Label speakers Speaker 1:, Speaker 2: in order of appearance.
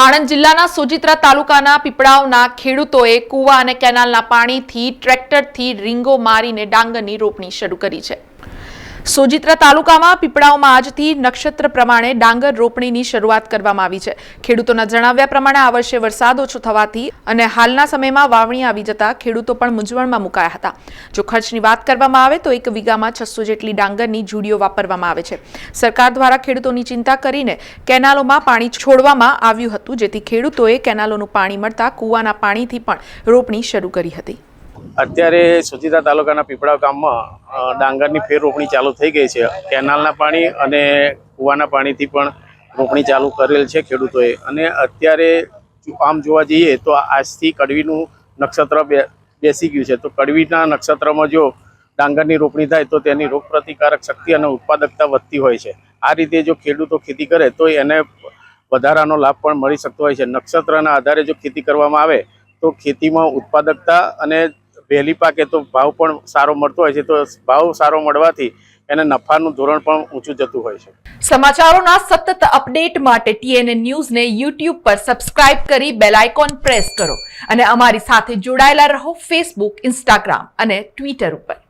Speaker 1: આણંદ જિલ્લાના સોજિત્રા તાલુકાના પીપળાવના ખેડૂતોએ કૂવા અને કેનાલના પાણીથી ટ્રેક્ટરથી રીંગો મારીને ડાંગરની રોપણી શરૂ કરી છે. સોજિત્રા તાલુકામાં પીપળાઓમાં આજથી નક્ષત્ર પ્રમાણે ડાંગર રોપણીની શરૂઆત કરવામાં આવી છે. ખેડૂતોના જણાવ્યા પ્રમાણે આ વર્ષે વરસાદ ઓછો થવાથી અને હાલના સમયમાં વાવણી આવી જતા ખેડૂતો પણ મૂંઝવણમાં મુકાયા હતા. જો ખર્ચની વાત કરવામાં આવે તો એક વીઘામાં છસો જેટલી ડાંગરની જુડીઓ વાપરવામાં આવે છે. સરકાર દ્વારા ખેડૂતોની ચિંતા કરીને કેનાલોમાં પાણી છોડવામાં આવ્યું હતું, જેથી ખેડૂતોએ કેનાલોનું પાણી મળતા કૂવાના પાણીથી પણ રોપણી શરૂ કરી હતી.
Speaker 2: અત્યારે સુચિતા તાલુકાના પીપળા ગામમાં ડાંગરની ફેર રોપણી ચાલુ થઈ ગઈ છે. કેનાલના પાણી અને કૂવાના પાણીથી પણ રોપણી ચાલુ કરેલ છે ખેડૂતોએ. અને અત્યારે આમ જોવા જઈએ તો આજથી કડવીનું નક્ષત્ર બેસી ગયું છે. તો કડવીના નક્ષત્રમાં જો ડાંગરની રોપણી થાય તો તેની રોગપ્રતિકારક શક્તિ અને ઉત્પાદકતા વધતી હોય છે. આ રીતે જો ખેડૂતો ખેતી કરે તો એને વધારાનો લાભ પણ મળી શકતો હોય છે. નક્ષત્રના આધારે જો ખેતી કરવામાં આવે તો ખેતીમાં ઉત્પાદકતા અને વહેલી પાકે તો ભાવ પણ સારો મળતો હોય છે, તો ભાવ સારો મળવાથી એને નફાનું ધોરણ પણ ઊંચું જતું હોય છે.
Speaker 1: સમાચારોના સતત અપડેટ માટે ટીએનએ ન્યૂઝને યુટ્યુબ પર સબસ્ક્રાઇબ કરી બેલ આઇકોન પ્રેસ કરો અને અમારી સાથે જોડાયેલા રહો ફેસબુક, ઇન્સ્ટાગ્રામ અને ટ્વિટર ઉપર.